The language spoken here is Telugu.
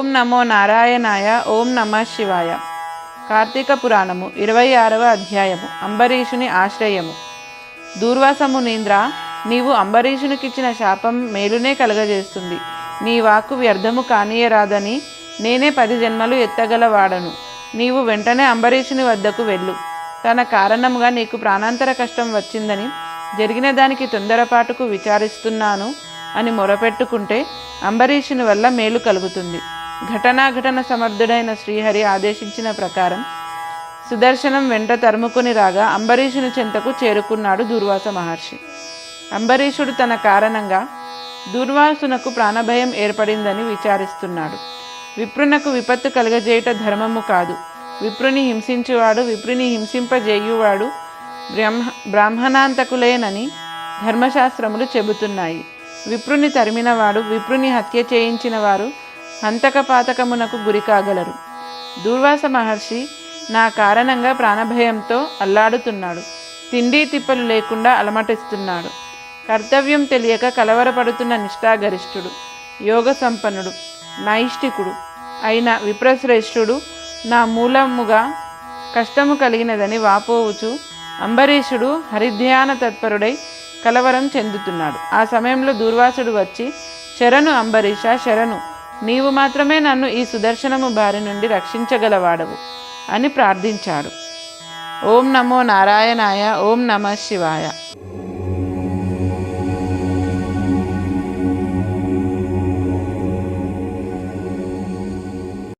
ఓం నమో నారాయణాయ ఓం నమ శివాయ. కార్తీక పురాణము ఇరవై ఆరవ అధ్యాయము అంబరీషుని ఆశ్రయము. దూర్వాసమునీంద్ర నీవు అంబరీషునికిచ్చిన శాపం మేలునే కలగజేస్తుంది. నీ వాక్కు వ్యర్థము కానీయరాదని నేనే పది జన్మలు ఎత్తగలవాడను. నీవు వెంటనే అంబరీషుని వద్దకు వెళ్ళు. తన కారణముగా నీకు ప్రాణాంతర కష్టం వచ్చిందని జరిగిన దానికి తొందరపాటుకు విచారిస్తున్నాను అని మొరపెట్టుకుంటే అంబరీషుని వల్ల మేలు కలుగుతుంది. ఘటనాఘటన సమర్థుడైన శ్రీహరి ఆదేశించిన ప్రకారం సుదర్శనం వెంట తరుముకుని రాగా అంబరీషుని చెంతకు చేరుకున్నాడు దూర్వాస మహర్షి. అంబరీషుడు తన కారణంగా దూర్వాసునకు ప్రాణభయం ఏర్పడిందని విచారిస్తున్నాడు. విప్రునకు విపత్తు కలగజేయుట ధర్మము కాదు. విప్రుని హింసించువాడు విప్రుని హింసింపజేయువాడు బ్రహ్మ బ్రాహ్మణాంతకులేనని ధర్మశాస్త్రములు చెబుతున్నాయి. విప్రుని తరిమినవాడు విప్రుని హత్య చేయించిన వారు హంతకపాతకమునకు గురి కాగలరు. దూర్వాస మహర్షి నా కారణంగా ప్రాణభయంతో అల్లాడుతున్నాడు. తిండి తిప్పలు లేకుండా అలమటిస్తున్నాడు. కర్తవ్యం తెలియక కలవరపడుతున్న నిష్ఠాగరిష్ఠుడు యోగ సంపన్నుడు నైష్టికుడు అయిన విప్రశ్రేష్ఠుడు నా మూలముగా కష్టము కలిగినదని వాపోవుచు అంబరీషుడు హరిధ్యాన తత్పరుడై కలవరం చెందుతున్నాడు. ఆ సమయంలో దూర్వాసుడు వచ్చి శరణు అంబరీష శరణు! నీవు మాత్రమే నన్ను ఈ సుదర్శనము బారి నుండి రక్షించగలవాడవు అని ప్రార్థించాడు ఓం నమో నారాయణాయ ఓం నమ శివాయ.